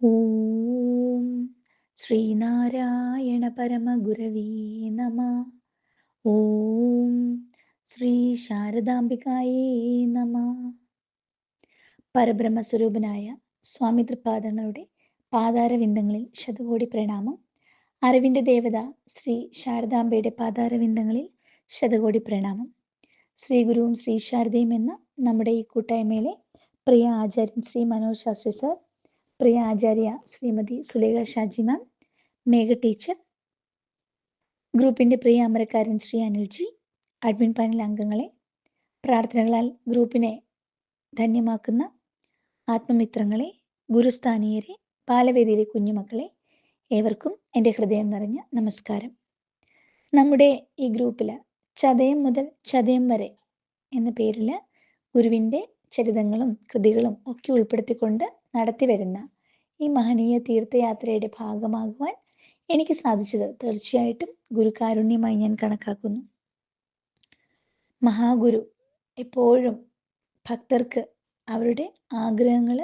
ഓം ശ്രീനാരായണ പരമഗുരവേ നമ. ഓം ശ്രീ ശാരദാംബികായേ നമ. പരബ്രഹ്മസ്വരൂപനായ സ്വാമി തൃപാദങ്ങളുടെ പാതാരവിന്ദങ്ങളിൽ ശതകോടി പ്രണാമം. അറിവിന്റെ ദേവത ശ്രീ ശാരദാംബയുടെ പാതാരവിന്ദങ്ങളിൽ ശതകോടി പ്രണാമം. ശ്രീ ഗുരുവും ശ്രീ ശാരദയും എന്ന നമ്മുടെ ഈ കൂട്ടായ്മയിലെ പ്രിയ ആചാര്യൻ ശ്രീ മനോജ് ശാസ്ത്രി സർ പ്രിയ ആചാര്യ ശ്രീമതി സുലേഖ ഷാജി മാം മേഘ ടീച്ചർ ഗ്രൂപ്പിന്റെ പ്രിയ അമരക്കാരൻ ശ്രീ അനിൽജി അഡ്മിൻ പാനൽ അംഗങ്ങളെ പ്രാർത്ഥനകളാൽ ഗ്രൂപ്പിനെ ധന്യമാക്കുന്ന ആത്മമിത്രങ്ങളെ ഗുരുസ്ഥാനീയരെ ബാലവേദിയിലെ കുഞ്ഞുമക്കളെ ഏവർക്കും എന്റെ ഹൃദയം നിറഞ്ഞ നമസ്കാരം. നമ്മുടെ ഈ ഗ്രൂപ്പിൽ ചതയം മുതൽ ചതയം വരെ എന്ന പേരിൽ ഗുരുവിന്റെ ചരിതങ്ങളും കൃതികളും ഒക്കെ ഉൾപ്പെടുത്തിക്കൊണ്ട് നടത്തി വരുന്ന ഈ മഹനീയ തീർത്ഥയാത്രയുടെ ഭാഗമാകുവാൻ എനിക്ക് സാധിച്ചത് തീർച്ചയായിട്ടും ഗുരുകാരുണ്യമായി ഞാൻ കണക്കാക്കുന്നു. മഹാഗുരു എപ്പോഴും ഭക്തർക്ക് അവരുടെ ആഗ്രഹങ്ങൾ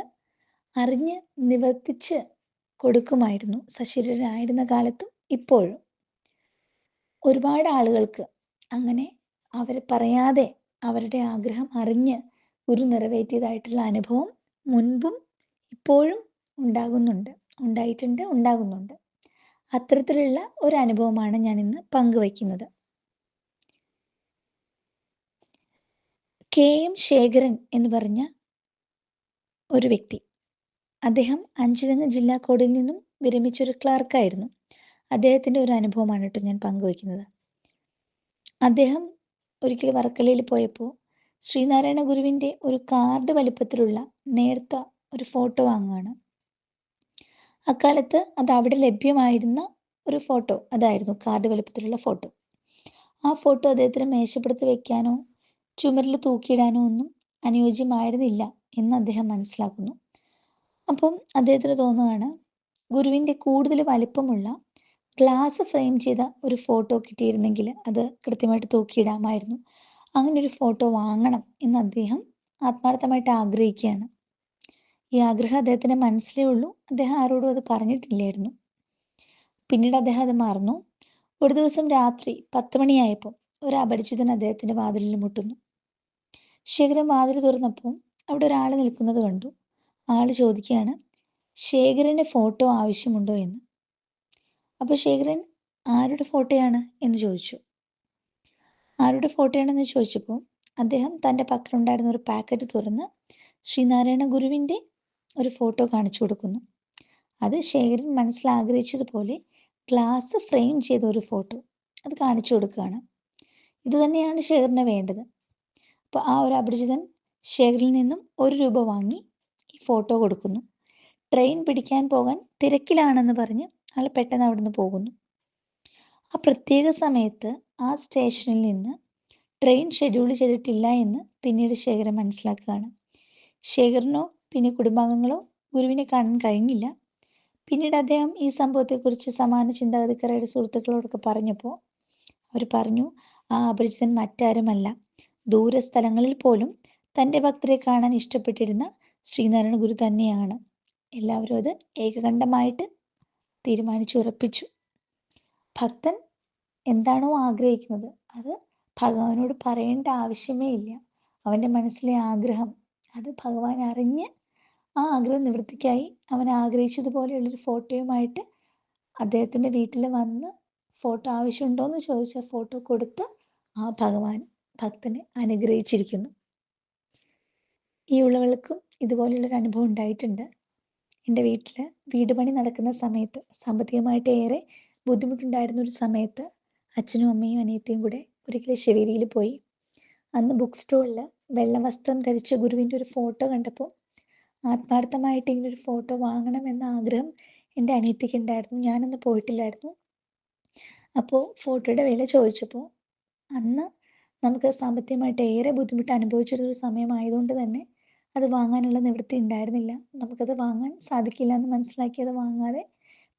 അറിഞ്ഞ് നിവർത്തിച്ച് കൊടുക്കുമായിരുന്നു. സശരീരനായിരുന്ന കാലത്തും ഇപ്പോഴും. ഒരുപാട് ആളുകൾക്ക് അങ്ങനെ അവർ പറയാതെ അവരുടെ ആഗ്രഹം അറിഞ്ഞ് ഗുരു നിറവേറ്റിയതായിട്ടുള്ള അനുഭവം മുൻപും ഇപ്പോഴും ഉണ്ടാകുന്നുണ്ട് ഉണ്ടായിട്ടുണ്ട് ഉണ്ടാകുന്നുണ്ട്. അത്തരത്തിലുള്ള ഒരു അനുഭവമാണ് ഞാൻ ഇന്ന് പങ്കുവയ്ക്കുന്നത്. കെ. എം. ശേഖരൻ എന്ന് പറഞ്ഞ ഒരു വ്യക്തി. അദ്ദേഹം അഞ്ചുതങ്ങ് ജില്ലാ കോഡിൽ നിന്നും വിരമിച്ചൊരു ക്ലാർക്കായിരുന്നു അദ്ദേഹത്തിന്റെ ഒരു അനുഭവമാണ് കേട്ടോ ഞാൻ പങ്കുവയ്ക്കുന്നത്. അദ്ദേഹം ഒരിക്കൽ വർക്കലയിൽ പോയപ്പോൾ ശ്രീനാരായണ ഗുരുവിന്റെ ഒരു കാർഡ് വലിപ്പത്തിലുള്ള നേർത്ത ഒരു ഫോട്ടോ വാങ്ങുകയാണ് അക്കാലത്ത് അത് അവിടെ ലഭ്യമായിരുന്ന ഒരു ഫോട്ടോ അതായിരുന്നു കാർഡ് വലിപ്പത്തിലുള്ള ഫോട്ടോ ആ ഫോട്ടോ അദ്ദേഹത്തിന് മേശപ്പുറത്ത് വെക്കാനോ ചുമരിൽ തൂക്കിയിടാനോ ഒന്നും അനുയോജ്യമായിരുന്നില്ല എന്ന് അദ്ദേഹം മനസ്സിലാക്കുന്നു. അപ്പം അദ്ദേഹത്തിന് തോന്നുകയാണ് ഗുരുവിന്റെ കൂടുതൽ വലിപ്പമുള്ള ഗ്ലാസ് ഫ്രെയിം ചെയ്ത ഒരു ഫോട്ടോ കിട്ടിയിരുന്നെങ്കിൽ അത് കൃത്യമായിട്ട് തൂക്കിയിടാമായിരുന്നു. അങ്ങനെ ഒരു ഫോട്ടോ വാങ്ങണം എന്ന് അദ്ദേഹം ആത്മാർത്ഥമായിട്ട് ആഗ്രഹിക്കുകയാണ്. ഈ ആഗ്രഹം അദ്ദേഹത്തിന് മനസ്സിലേ ഉള്ളൂ. അദ്ദേഹം ആരോടും അത് പറഞ്ഞിട്ടില്ലായിരുന്നു. പിന്നീട് അദ്ദേഹം അത് മറന്നു. ഒരു ദിവസം രാത്രി പത്ത് മണിയായപ്പോൾ ഒരു അപരിചിതൻ അദ്ദേഹത്തിന്റെ വാതിലിൽ മുട്ടുന്നു. ശേഖരൻ വാതിൽ തുറന്നപ്പോൾ അവിടെ ഒരാൾ നിൽക്കുന്നത് കണ്ടു. ആൾ ചോദിക്കുകയാണ് ശേഖരന്റെ ഫോട്ടോ ആവശ്യമുണ്ടോ എന്ന്? അപ്പോൾ ശേഖരൻ ആരുടെ ഫോട്ടോയാണ്? എന്ന് ചോദിച്ചു. ആരുടെ ഫോട്ടോയാണെന്ന്? ചോദിച്ചപ്പോൾ അദ്ദേഹം തന്റെ പക്കലുണ്ടായിരുന്ന ഒരു പാക്കറ്റ് തുറന്ന് ശ്രീനാരായണ ഗുരുവിന്റെ ഒരു ഫോട്ടോ കാണിച്ചു കൊടുക്കുന്നു. അത് ശേഖരൻ മനസ്സിൽ ആഗ്രഹിച്ചതുപോലെ ഗ്ലാസ് ഫ്രെയിം ചെയ്ത ഒരു ഫോട്ടോ അത് കാണിച്ചു കൊടുക്കുകയാണ്. ഇത് തന്നെയാണ് ശേഖറിന് വേണ്ടത്. അപ്പോൾ ആ ഒരു അപരിചിതൻ ശേഖറിൽ നിന്നും ഒരു രൂപ വാങ്ങി ഈ ഫോട്ടോ കൊടുക്കുന്നു. ട്രെയിൻ പിടിക്കാൻ പോകാൻ തിരക്കിലാണെന്ന് പറഞ്ഞ് ആൾ പെട്ടെന്ന് അവിടുന്ന് പോകുന്നു. ആ പ്രത്യേക സമയത്ത് ആ സ്റ്റേഷനിൽ നിന്ന് ട്രെയിൻ ഷെഡ്യൂൾ ചെയ്തിട്ടില്ല എന്ന് പിന്നീട് ശേഖരൻ മനസ്സിലാക്കുകയാണ്. ശേഖരനോ പിന്നെ കുടുംബാംഗങ്ങളോ ഗുരുവിനെ കാണാൻ കഴിഞ്ഞില്ല. പിന്നീട് അദ്ദേഹം ഈ സംഭവത്തെക്കുറിച്ച് സമാന ചിന്താഗതിക്കാരുടെ സുഹൃത്തുക്കളോടൊക്കെ പറഞ്ഞപ്പോൾ അവർ പറഞ്ഞു ആ അപരിചിതൻ മറ്റാരുമല്ല. ദൂരസ്ഥലങ്ങളിൽ പോലും തന്റെ ഭക്തരെ കാണാൻ ഇഷ്ടപ്പെട്ടിരുന്ന ശ്രീനാരായണ ഗുരു തന്നെയാണ്. എല്ലാവരും അത് ഏകകണ്ഠമായിട്ട് തീരുമാനിച്ചു ഉറപ്പിച്ചു. ഭക്തൻ എന്താണോ ആഗ്രഹിക്കുന്നത് അത് ഭഗവാനോട് പറയേണ്ട ആവശ്യമേ ഇല്ല. അവന്റെ മനസ്സിലെ ആഗ്രഹം അത് ഭഗവാൻ അറിഞ്ഞ് ആ ആഗ്രഹം നിവൃത്തിക്കായി. അവൻ ആഗ്രഹിച്ചതുപോലെയുള്ളൊരു ഫോട്ടോയുമായിട്ട് അദ്ദേഹത്തിന്റെ വീട്ടിൽ വന്ന് ഫോട്ടോ ആവശ്യമുണ്ടോ എന്ന് ചോദിച്ച ഫോട്ടോ കൊടുത്ത് ആ ഭഗവാൻ ഭക്തനെ അനുഗ്രഹിച്ചിരിക്കുന്നു. ഈ ഉള്ളവൾക്കും ഇതുപോലുള്ളൊരു അനുഭവം ഉണ്ടായിട്ടുണ്ട്. എന്റെ വീട്ടിൽ വീട് പണി നടക്കുന്ന സമയത്ത് സാമ്പത്തികമായിട്ട് ഏറെ ബുദ്ധിമുട്ടുണ്ടായിരുന്ന ഒരു സമയത്ത് അച്ഛനും അമ്മയും അനിയത്തിയും കൂടെ ഒരിക്കലും ശിവേരിയിൽ പോയി. അന്ന് ബുക്ക് സ്റ്റോളിൽ വെള്ള വസ്ത്രം ധരിച്ച ഗുരുവിന്റെ ഒരു ഫോട്ടോ കണ്ടപ്പോൾ ആത്മാർത്ഥമായിട്ട് ഇങ്ങനെ ഒരു ഫോട്ടോ വാങ്ങണം എന്ന ആഗ്രഹം എന്റെ അനിയത്തിക്ക് ഉണ്ടായിരുന്നു. ഞാനൊന്ന് പോയിട്ടില്ലായിരുന്നു. അപ്പോൾ ഫോട്ടോയുടെ വില ചോദിച്ചപ്പോൾ അന്ന് നമുക്ക് സാമ്പത്തികമായിട്ട് ഏറെ ബുദ്ധിമുട്ട് അനുഭവിച്ചിരുന്നൊരു സമയമായതുകൊണ്ട് തന്നെ അത് വാങ്ങാനുള്ള നിവൃത്തി ഉണ്ടായിരുന്നില്ല. നമുക്കത് വാങ്ങാൻ സാധിക്കില്ല എന്ന് മനസ്സിലാക്കി അത് വാങ്ങാതെ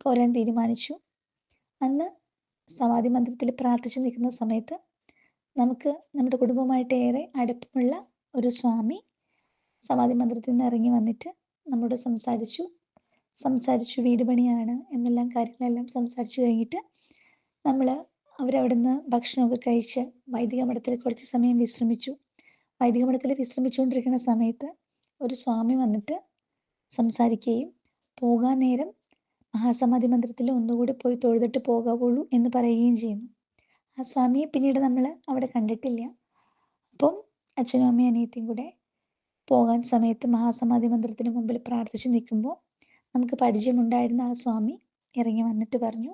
പോരാൻ തീരുമാനിച്ചു. അന്ന് സമാധി മന്ദിരത്തിൽ പ്രാർത്ഥിച്ചു നിൽക്കുന്ന സമയത്ത് നമുക്ക് നമ്മുടെ കുടുംബമായിട്ട് ഏറെ അടുപ്പമുള്ള ഒരു സ്വാമി സമാധി മന്ദിരത്തിൽ നിന്ന് ഇറങ്ങി വന്നിട്ട് നമ്മോട് സംസാരിച്ചു. സംസാരിച്ചു വീട് പണിയാണ് എന്നെല്ലാം കാര്യങ്ങളെല്ലാം സംസാരിച്ചു കഴിഞ്ഞിട്ട് നമ്മൾ അവരവിടുന്ന് ഭക്ഷണമൊക്കെ കഴിച്ച് വൈദിക മഠത്തിൽ കുറച്ച് സമയം വിശ്രമിച്ചു. വൈദിക മഠത്തിൽ വിശ്രമിച്ചുകൊണ്ടിരിക്കുന്ന സമയത്ത് ഒരു സ്വാമി വന്നിട്ട് സംസാരിക്കുകയും പോകാൻ നേരം മഹാസമാധി മന്ദിരത്തിൽ ഒന്നുകൂടി പോയി തൊഴുതിട്ട് പോകാവുള്ളൂ എന്ന് പറയുകയും ചെയ്യുന്നു. ആ സ്വാമിയെ പിന്നീട് നമ്മൾ അവിടെ കണ്ടിട്ടില്ല. അപ്പം അച്ഛനും അമ്മയും അനിയത്തിയും കൂടെ പോകാൻ സമയത്ത് മഹാസമാധി മന്ദിരത്തിന് മുമ്പിൽ പ്രാർത്ഥിച്ച് നിൽക്കുമ്പോൾ നമുക്ക് പരിചയമുണ്ടായിരുന്ന ആ സ്വാമി ഇറങ്ങി വന്നിട്ട് പറഞ്ഞു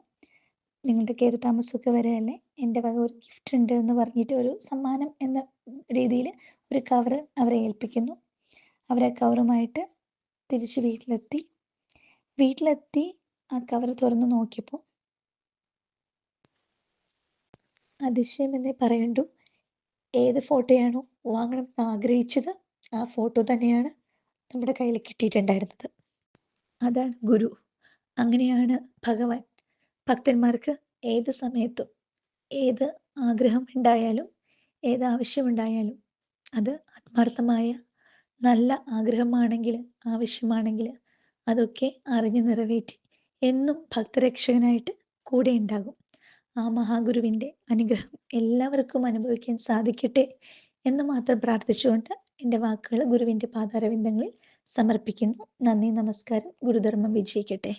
നിങ്ങളുടെ കയറി താമസമൊക്കെ വരെയല്ലേ എന്റെ വക ഒരു ഗിഫ്റ്റ് ഉണ്ട് എന്ന് പറഞ്ഞിട്ട് ഒരു സമ്മാനം എന്ന രീതിയിൽ ഒരു കവർ അവരെ ഏൽപ്പിക്കുന്നു. അവരെ കവറുമായിട്ട് തിരിച്ച് വീട്ടിലെത്തി. വീട്ടിലെത്തി ആ കവർ തുറന്ന് നോക്കിയപ്പോൾ അതിശയം എന്നേ പറയണ്ടു. ഏത് ഫോട്ടോയാണോ വാങ്ങണം എന്ന് ആഗ്രഹിച്ചത് ആ ഫോട്ടോ തന്നെയാണ് നമ്മുടെ കയ്യിൽ കിട്ടിയിട്ടുണ്ടായിരുന്നത്. അതാണ് ഗുരു. അങ്ങനെയാണ് ഭഗവാൻ. ഭക്തന്മാർക്ക് ഏത് സമയത്തും ഏത് ആഗ്രഹം ഉണ്ടായാലും ഏത് ആവശ്യമുണ്ടായാലും അത് ആത്മാർത്ഥമായ നല്ല ആഗ്രഹമാണെങ്കിൽ ആവശ്യമാണെങ്കിൽ അതൊക്കെ അറിഞ്ഞു നിറവേറ്റി എന്നും ഭക്തരക്ഷകനായിട്ട് കൂടെ ഉണ്ടാകും. ആ മഹാഗുരുവിന്റെ അനുഗ്രഹം എല്ലാവർക്കും അനുഭവിക്കാൻ സാധിക്കട്ടെ എന്ന് മാത്രം പ്രാർത്ഥിച്ചുകൊണ്ട് എന്റെ വാക്കുകൾ ഗുരുവിന്റെ പാദാരവിന്ദങ്ങളിൽ സമർപ്പിക്കുന്നു. നന്ദി നമസ്കാരം. ഗുരുധർമ്മം വിജയിക്കട്ടെ.